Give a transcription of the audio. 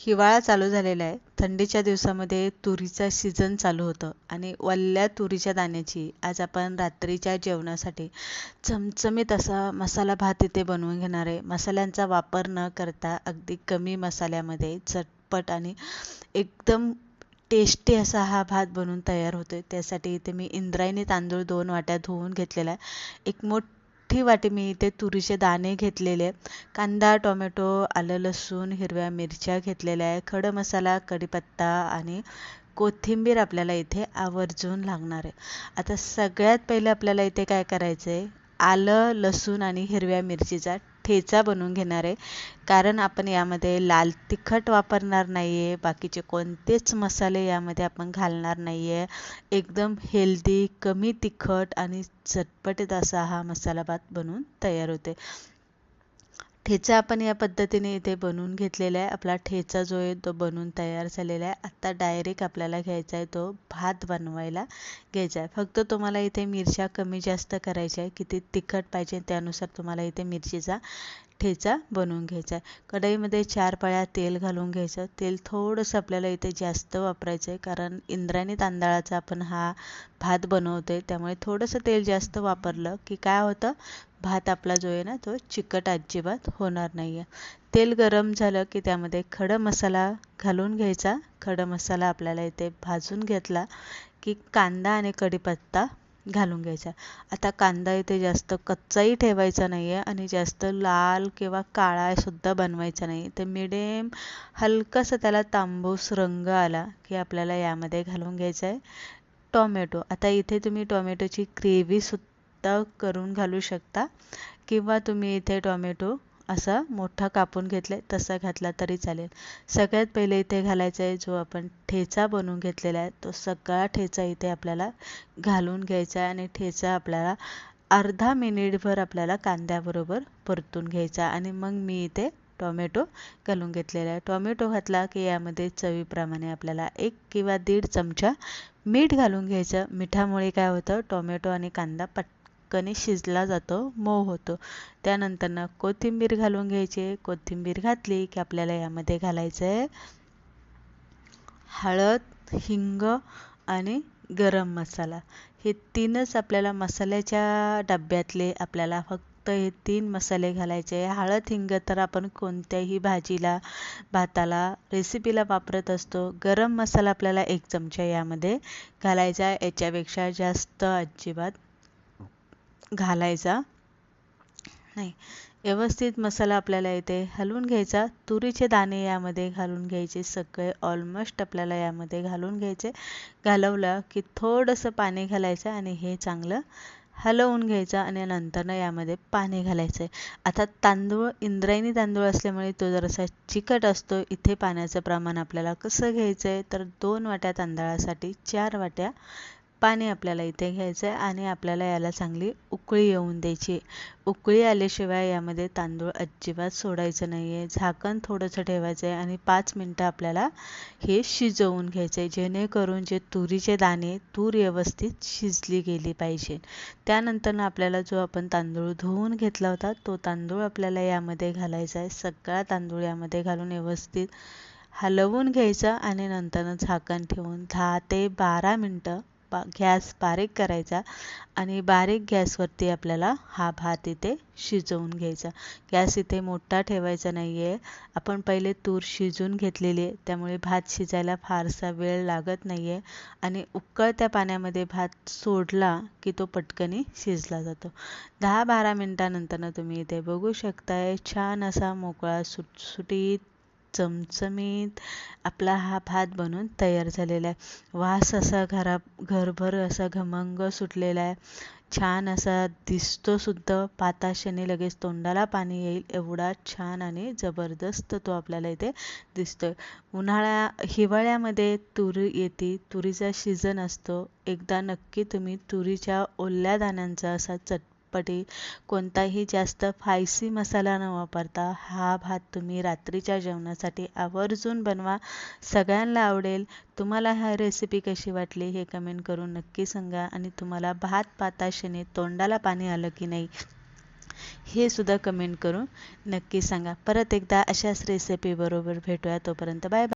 हिवाळा चालू झालेला आहे. थंडीच्या दिवसामध्ये तुरीचा सीझन चालू होतं आणि वल्ल्या तुरीच्या दाण्याची आज आपण रात्रीच्या जेवणासाठी चमचमीत असा मसाला भात इथे बनवून घेणार आहे. मसाल्यांचा वापर न करता अगदी कमी मसाल्यामध्ये झटपट आणि एकदम टेस्टी असा हा भात बनवून तयार होतो आहे त्यासाठी इथे मी इंद्रायणी तांदूळ दोन वाट्या धुवून घेतलेला आहे. एक मोठ मोठी वाटी मी इथे तुरीचे दाणे घेतलेले कांदा टोमॅटो आलं लसूण हिरव्या मिरच्या घेतलेल्या आहे खडं मसाला कढीपत्ता आणि कोथिंबीर आपल्याला इथे आवर्जून लागणार आहे. आता सगळ्यात पहिले आपल्याला इथे काय करायचं आहे आलं लसूण आणि हिरव्या मिरचीचा ठेचा बनवून घेणार आहे. कारण आपण यामध्ये लाल तिखट वापरणार नाही आहे बाकीचे कोणतेच मसाले यामध्ये आपण घालणार नाही आहे एकदम हेल्दी कमी तिखट आणि चटपटीत असा हा मसाला भात बनवून तयार होते ठेचा आपण या पद्धतीने इथे बनवून घेतलेला आहे. आपला ठेचा जो आहे तो बनवून तयार झालेला आहे. आत्ता डायरेक्ट आपल्याला घ्यायचा आहे तो भात बनवायला घ्यायचा आहे. फक्त तुम्हाला इथे मिरच्या कमी जास्त करायच्या आहे. किती तिखट पाहिजे त्यानुसार तुम्हाला इथे मिरचीचा ठेचा बनवून घ्यायचा. आहे कढईमध्ये चार पळ्या तेल घालून घ्यायचं. तेल थोडंसं आपल्याला इथे जास्त वापरायचं आहे कारण इंद्रायणी तांदळाचा आपण हा भात बनवतो आहे त्यामुळे थोडंसं तेल जास्त वापरलं की काय होतं? भात आपला जो आहे ना तो चिकट अजिबात होणार नाही आहे तेल गरम झालं की त्यामध्ये खडं मसाला घालून घ्यायचा. खडं मसाला आपल्याला इथे भाजून घेतला की कांदा आणि कढीपत्ता घालून घ्यायचा. आता कांदा इथे जास्त कच्चाही ठेवायचा नाही आहे आणि जास्त लाल किंवा काळासुद्धा बनवायचा नाही. तर मिडियम हलकासा त्याला तांबूस रंग आला की आपल्याला यामध्ये घालून घ्यायचा आहे टॉमॅटो. आता इथे तुम्ही टॉमॅटोची ग्रेव्हीसुद्धा करून घालू शकता. किंवा तुम्ही इथे टॉमॅटो असा मोठा कापून घेतले तसा घातला तरी चालेल. सगळ्यात पहिले इथे घालायचा आहे जो आपण ठेचा बनवून घेतलेला आहे तो सगळा ठेचा इथे आपल्याला घालून घ्यायचा आहे आणि ठेचा आपल्याला अर्धा मिनिटभर आपल्याला कांद्याबरोबर परतून घ्यायचा आणि मग मी इथे टोमॅटो घालून घेतलेला आहे. टोमॅटो घातला की यामध्ये चवीप्रमाणे आपल्याला एक किंवा दीड चमचा मीठ घालून घ्यायचं. मिठामुळे काय होतं टोमॅटो आणि कांदा पट कणी शिजला जातो मऊ होतो. त्यानंतरनं कोथिंबीर घालून घ्यायची. कोथिंबीर घातली की आपल्याला यामध्ये घालायचं आहे हळद हिंग आणि गरम मसाला. हे तीनच आपल्याला मसाल्याच्या डब्यातले आपल्याला फक्त हे तीन मसाले घालायचे. हळद हिंग तर आपण कोणत्याही भाजीला भाताला रेसिपीला वापरत असतो. गरम मसाला आपल्याला एक चमचा यामध्ये घालायचा याच्यापेक्षा जास्त अजिबात घालायचा. नाही व्यवस्थित मसाला आपल्याला इथे हलवून घ्यायचा. तुरीचे दाणे यामध्ये घालून घ्यायचे सगळे. ऑलमोस्ट आपल्याला यामध्ये घालून घ्यायचे. घालवलं की थोडंसं पाणी घालायचं आणि हे चांगलं हलवून घ्यायचं आणि नंतरनं यामध्ये पाणी घालायचं आहे. आता तांदूळ इंद्रायणी तांदूळ असल्यामुळे तो जरासा चिकट असतो. इथे पाण्याचं प्रमाण आपल्याला कसं घ्यायचं आहे? तर दोन वाट्या तांदळासाठी चार वाट्या पाणी आपल्याला इथे घ्यायचं आहे आणि आपल्याला याला चांगली उकळी येऊन द्यायची. उकळी आल्याशिवाय यामध्ये तांदूळ अजिबात सोडायचं नाही आहे झाकण थोडंसं ठेवायचं आहे आणि पाच मिनटं आपल्याला हे शिजवून घ्यायचं आहे जेणेकरून जे तुरीचे दाणे तूर व्यवस्थित शिजली गेली पाहिजे. त्यानंतर आपल्याला जो आपण तांदूळ धुवून घेतला होता तो तांदूळ आपल्याला यामध्ये घालायचा आहे सगळा तांदूळ यामध्ये घालून व्यवस्थित हलवून घ्यायचं आणि नंतर झाकण ठेवून दहा ते बारा मिनटं पा गॅस बारीक करायचा आणि बारीक गॅसवरती आपल्याला हा भात इथे शिजवून घ्यायचा. गॅस इथे मोठा ठेवायचा नाही आहे आपण पहिले तूर शिजून घेतलेली आहे. त्यामुळे भात शिजायला फारसा वेळ लागत नाही आहे आणि उकळत्या पाण्यामध्ये भात सोडला की तो पटकनी शिजला जातो. दहा बारा मिनटानंतरनं तुम्ही इथे बघू शकताय छान असा मोकळा सुटसुटीत चमचमीत आपला हा भात बनून तयार झालेला आहे. वास असा घरा घरभर असा घमंग सुटलेला आहे. छान असा दिसतो सुद्धा पाताशाने लगेच तोंडाला पाणी येईल. एवढा छान आणि जबरदस्त तो आपल्याला इथे दिसतोय. उन्हाळ्या हिवाळ्यामध्ये तुरी येते. तुरीचा सीझन असतो. एकदा नक्की तुम्ही तुरीच्या ओल्या दाण्यांचा असा चट पटी कोणताही जास्त फायसी मसाला न वापरता हा भात तुम्ही रात्रीच्या जेवणासाठी आवर्जून बनवा. सगळ्यांना आवडेल. तुम्हाला ह्या रेसिपी कशी वाटली हे कमेंट करून नक्की सांगा आणि तुम्हाला भात पाताशेने तोंडाला पाणी आलं की नाही हे सुद्धा कमेंट करून नक्की सांगा. परत एकदा अशाच रेसिपीबरोबर भेटूया. तोपर्यंत बाय बाय